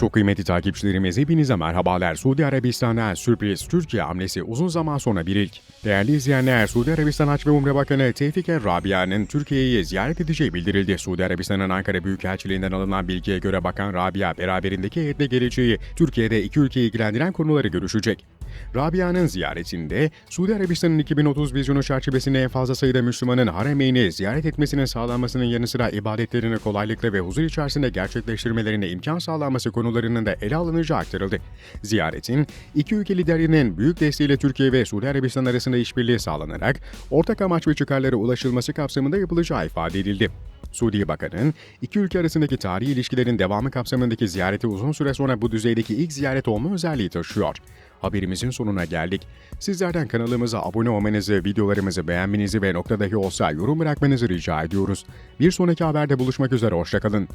Çok kıymetli takipçilerimiz hepinize merhabalar. Suudi Arabistan'a sürpriz Türkiye hamlesi uzun zaman sonra bir ilk. Değerli izleyenler, Suudi Arabistan Haç ve Umre Bakanı Tevfik Er Rabia'nın Türkiye'yi ziyaret edeceği bildirildi. Suudi Arabistan'ın Ankara Büyükelçiliğinden alınan bilgiye göre Bakan Rabia beraberindeki heyetle geleceği Türkiye'de iki ülkeyi ilgilendiren konuları görüşecek. Rabia'nın ziyaretinde Suudi Arabistan'ın 2030 vizyonu çerçevesinde en fazla sayıda Müslümanın haremeyni ziyaret etmesinin sağlanmasının yanı sıra ibadetlerini kolaylıkla ve huzur içerisinde gerçekleştirmelerine imkan sağlanması konularının da ele alınacağı aktarıldı. Ziyaretin iki ülke liderinin büyük desteğiyle Türkiye ve Suudi Arabistan arasında işbirliği sağlanarak ortak amaç ve çıkarlara ulaşılması kapsamında yapılacağı ifade edildi. Suudi Bakan'ın iki ülke arasındaki tarihi ilişkilerin devamı kapsamındaki ziyareti uzun süre sonra bu düzeydeki ilk ziyaret olma özelliği taşıyor. Haberimizin sonuna geldik. Sizlerden kanalımıza abone olmanızı, videolarımızı beğenmenizi ve noktadahi olsa yorum bırakmanızı rica ediyoruz. Bir sonraki haberde buluşmak üzere, hoşçakalın.